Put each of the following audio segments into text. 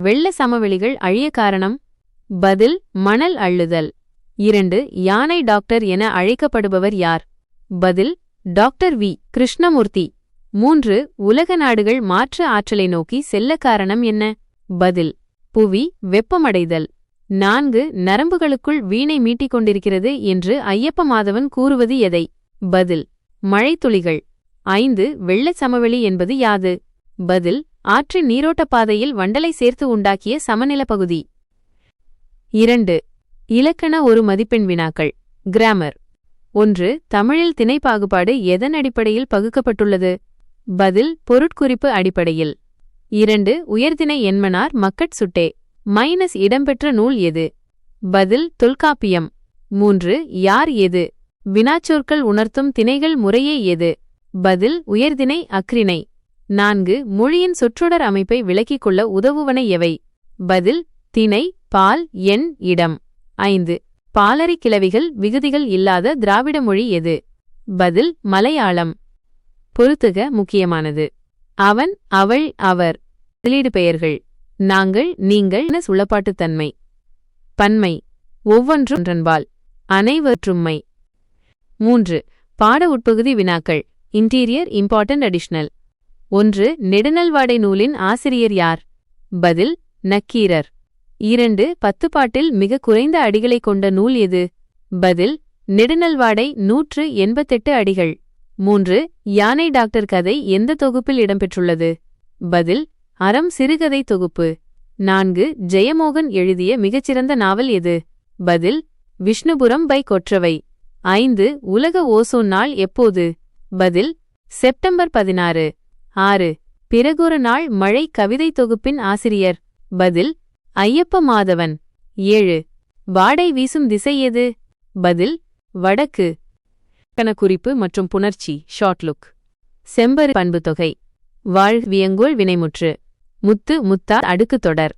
வெள்ள சமவெளிகள் அழிய காரணம்? பதில் மணல் அள்ளுதல். இரண்டு யானை டாக்டர் என அழைக்கப்படுபவர் யார்? பதில் டாக்டர் வி. கிருஷ்ணமூர்த்தி. மூன்று உலக நாடுகள் மாற்று ஆற்றலை நோக்கி செல்ல காரணம் என்ன? பதில் புவி வெப்பமடைதல். நான்கு நரம்புகளுக்குள் வீணை மீட்டிக் கொண்டிருக்கிறது என்று ஐயப்ப மாதவன் கூறுவது எதை? பதில் மழைத்துளிகள். ஐந்து வெள்ளச் சமவெளி என்பது யாது? பதில் ஆற்றின் நீரோட்டப் பாதையில் வண்டலை சேர்த்து உண்டாக்கிய சமநில பகுதி. இரண்டு இலக்கண ஒரு மதிப்பெண் வினாக்கள் கிராமர் ஒன்று தமிழில் திணை பாகுபாடு எதன் அடிப்படையில் பகுக்கப்பட்டுள்ளது? பதில் பொருட்குறிப்பு அடிப்படையில். இரண்டு உயர்திணை என்மனார் மக்கட் சுட்டே. மைனஸ் இடம்பெற்ற நூல் எது? பதில் தொல்காப்பியம். மூன்று யார் எது? வினாச்சொற்கள் உணர்த்தும் திணைகள் முறையே எது? பதில் உயர்திணை அக்ரிணை. நான்கு மொழியின் சொற்றொடர் அமைப்பை விளக்கிக் கொள்ள உதவுவன எவை? பதில் திணை பால் எண் இடம். ஐந்து பாலரி கிளவிகள் விகுதிகள் இல்லாத திராவிட மொழி எது? பதில் மலையாளம். பொருத்துக முக்கியமானது. அவன் அவள் அவர். முதலீடு பெயர்கள். நாங்கள் நீங்கள் என சுள்ளப்பாட்டுத் தன்மை. பன்மை. ஒவ்வொன்றும் அனைவற்றும்மை. மூன்று பாட உட்பகுதி வினாக்கள். இன்டீரியர் இம்பார்ட்டன்ட் அடிஷனல் ஒன்று நெடுநல்வாடை நூலின் ஆசிரியர் யார்? பதில் நக்கீரர். இரண்டு பத்துப்பாட்டில் மிக குறைந்த அடிகளை கொண்ட நூல் எது? பதில் நெடுநல்வாடை நூற்று எண்பத்தெட்டு அடிகள். மூன்று யானை டாக்டர் கதை எந்த தொகுப்பில் இடம்பெற்றுள்ளது? பதில் அறம் சிறுகதை தொகுப்பு. நான்கு ஜெயமோகன் எழுதிய மிகச்சிறந்த நாவல் எது? பதில் விஷ்ணுபுரம் பை கொற்றவை. ஐந்து உலக ஓசோன் நாள் எப்போது? பதில் செப்டம்பர் பதினாறு. ஆறு. பிறகொரு நாள் மழை கவிதை தொகுப்பின் ஆசிரியர். பதில் ஐயப்ப மாதவன் ஏழு. வாடை வீசும் திசை எது? பதில் வடக்கு கணக்குறிப்பு மற்றும் புணர்ச்சி ஷார்ட்லுக் செம்பரு பண்பு தொகை வாழ் வியங்கோள் வினைமுற்று. முத்து முத்தா அடுக்கு தொடர்.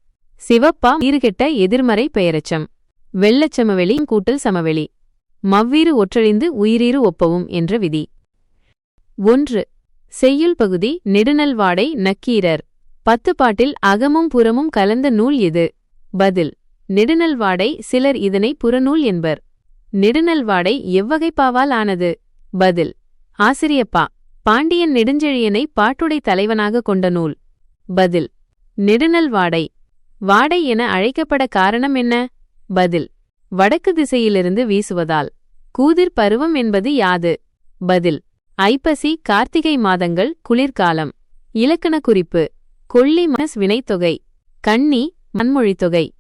சிவப்பா ஈறுகெட்ட எதிர்மறை பெயரச்சம். வெள்ளச்சமவெளி கூட்டல் சமவெளி. மவ்வீறு ஒற்றழிந்து உயிரீறு ஒப்பவும் என்ற விதி. ஒன்று. செய்யுள் பகுதி நெடுநல்வாடை நக்கீரர். பத்து பாட்டில் அகமும் புறமும் கலந்த நூல் இது பதில் நெடுநல்வாடை சிலர் இதனை புறநூல் என்பர். நெடுநல்வாடை எவ்வகைப்பாவால் ஆனது? பதில் ஆசிரியப்பா பாண்டியன் நெடுஞ்செழியனை பாட்டுடை தலைவனாக கொண்ட நூல். பதில் நெடுநல்வாடை வாடை என அழைக்கப்பட காரணம் என்ன? பதில் வடக்கு திசையிலிருந்து வீசுவதால். கூதிர் பருவம் என்பது யாது? பதில் ஐப்பசி கார்த்திகை மாதங்கள் குளிர்காலம். இலக்கண குறிப்பு. கொள்ளி மனஸ் வினைத்தொகை. கண்ணி மண்மொழித்தொகை.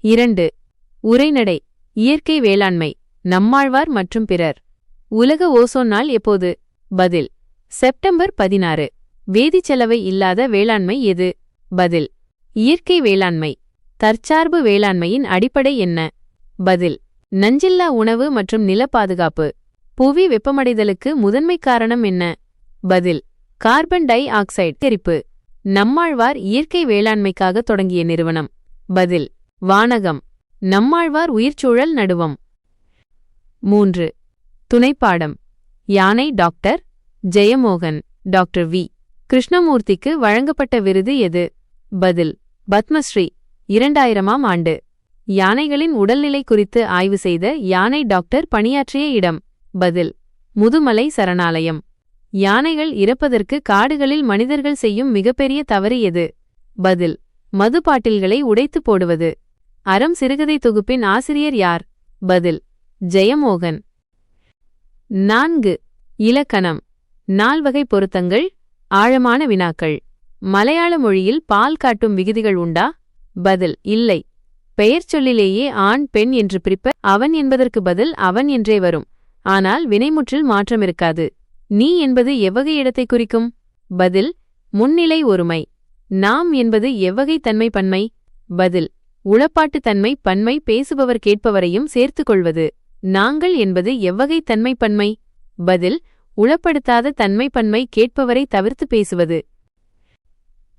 இரண்டு. உரைநடை. இயற்கை வேளாண்மை. நம்மாழ்வார் மற்றும் பிறர். உலக ஓசோன் நாள் எப்போது? பதில். செப்டம்பர் பதினாறு. வேதிச்செலவை இல்லாத வேளாண்மை எது? பதில். இயற்கை வேளாண்மை. தற்சார்பு வேளாண்மையின் அடிப்படை என்ன? பதில். நஞ்சில்லா உணவு மற்றும் நில பாதுகாப்பு. புவி வெப்பமடைதலுக்கு முதன்மை காரணம் என்ன? பதில் கார்பன் டை ஆக்சைடு. எரிப்பு நம்மாழ்வார் இயற்கை வேளாண்மைக்காக தொடங்கிய நிறுவனம். பதில் வானகம் நம்மாழ்வார் உயிர்ச்சூழல் நடுவம். மூன்று துணைப்பாடம் யானை டாக்டர் ஜெயமோகன் டாக்டர் வி. கிருஷ்ணமூர்த்திக்கு வழங்கப்பட்ட விருது எது? பதில் பத்மஸ்ரீ இரண்டாயிரமாம் ஆண்டு. யானைகளின் உடல்நிலை குறித்து ஆய்வு செய்த யானை டாக்டர் பணியாற்றிய இடம். பதில் முதுமலை சரணாலயம். யானைகள் இறப்பதற்கு காடுகளில் மனிதர்கள் செய்யும் மிகப்பெரிய தவறு எது? பதில் மது பாட்டில்களை உடைத்து போடுவது. அறம் சிறுகதை தொகுப்பின் ஆசிரியர் யார்? பதில் ஜெயமோகன். நான்கு இலக்கணம். நால்வகை பொருத்தங்கள் ஆழமான வினாக்கள். மலையாள மொழியில் பால் காட்டும் விகுதிகள் உண்டா? பதில் இல்லை. பெயர் சொல்லிலேயே ஆண் பெண் என்று பிரிப்ப அவன் என்பதற்கு பதில் அவன் என்றே வரும். ஆனால் வினைமுற்றில் மாற்றம் இருக்காது. நீ என்பது எவ்வகை இடத்தை குறிக்கும்? பதில் முன்னிலை ஒருமை. நாம் என்பது எவ்வகை தன்மை பன்மை? பதில் உளப்பாட்டு தன்மை பன்மை பேசுபவர் கேட்பவரையும் சேர்த்து கொள்வது. நாங்கள் என்பது எவ்வகை தன்மை பன்மை? பதில் உளப்படுத்தாத தன்மை பன்மை கேட்பவரை தவிர்த்து பேசுவது.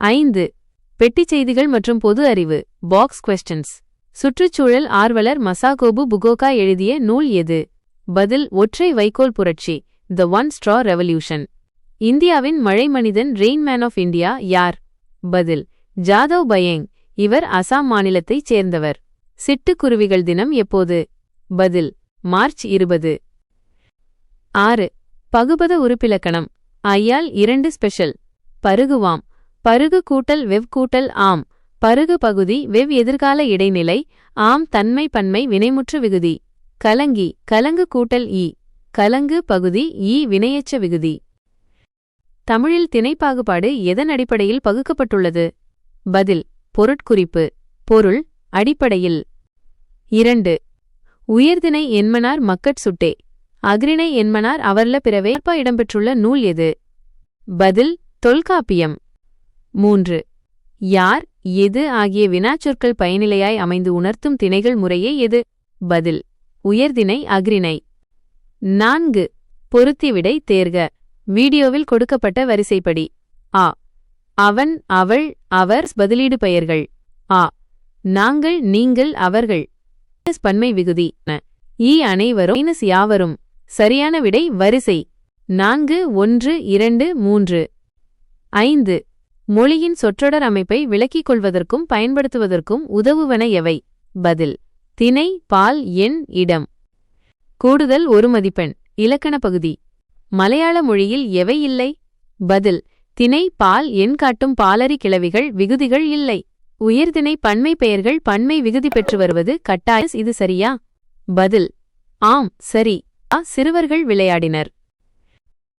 ஐந்து பெட்டிச் செய்திகள் மற்றும் பொது அறிவு. பாக்ஸ் கொஸ்டின்ஸ் சுற்றுச்சூழல் ஆர்வலர் மசாகோபு புகோகா எழுதிய நூல் எது? பதில் ஒற்றை வைக்கோல் புரட்சி த ஒன் ஸ்ட்ரா ரெவல்யூஷன் இந்தியாவின் மழை மனிதன் ரெயின்மேன் ஆஃப் இந்தியா யார்? பதில் ஜாதவ் பயேங் இவர் அசாம் மாநிலத்தைச் சேர்ந்தவர். சிட்டுக்குருவிகள் தினம் எப்போது? பதில் மார்ச் இருபது. ஆறு பகுபத உறுப்பிலக்கணம் ஐயால் இரண்டு ஸ்பெஷல். பருகுவாம் பருகு கூட்டல் வெவ் கூட்டல் ஆம் பருகு பகுதி வெவ் எதிர்கால இடைநிலை ஆம் தன்மை பன்மை வினைமுற்று விகுதி. கலங்கி கலங்கு கூட்டல் ஈ கலங்கு பகுதி ஈ வினையச்ச விகுதி. தமிழில் திணைப்பாகுபாடு எதன் அடிப்படையில் பகுக்கப்பட்டுள்ளது? பதில் பொருட்குறிப்பு பொருள் அடிப்படையில். இரண்டு உயர்திணை என்மனார் மக்கட் சுட்டே அக்ரிணை என்மனார் அவர்ல பிறவே அப்பா இடம்பெற்றுள்ள நூல் எது? பதில் தொல்காப்பியம். மூன்று யார் எது ஆகிய வினாச்சொற்கள் பயனிலையாய் அமைந்து உணர்த்தும் திணைகள் முறையே எது? பதில் உயர்தினை அக்ரிணை நான்கு. பொருத்திவிடை தேர்க. வீடியோவில் கொடுக்கப்பட்ட வரிசைப்படி. ஆ. அவன் அவள் அவர் பதிலீடு பெயர்கள். ஆ. நாங்கள் நீங்கள் அவர்கள். பன்மை விகுதி. ஈ அனைவரும் மைனஸ் யாவரும். சரியான விடை வரிசை. நான்கு ஒன்று இரண்டு மூன்று. ஐந்து. மொழியின் சொற்றொடர் அமைப்பை விளக்கிக் கொள்வதற்கும் பயன்படுத்துவதற்கும் உதவுவன எவை? பதில். திணை பால் எண் இடம். கூடுதல் ஒரு மதிப்பெண். இலக்கண பகுதி. மலையாள மொழியில் எவை இல்லை? பதில். திணை பால் எண் காட்டும் பாலரி கிளவிகள் விகுதிகள் இல்லை. உயர்திணை பன்மை பெயர்கள் பன்மை விகுதி பெற்று வருவது கட்டாயம் இது சரியா? பதில். ஆம் சரி. அ சிறுவர்கள் விளையாடினர்.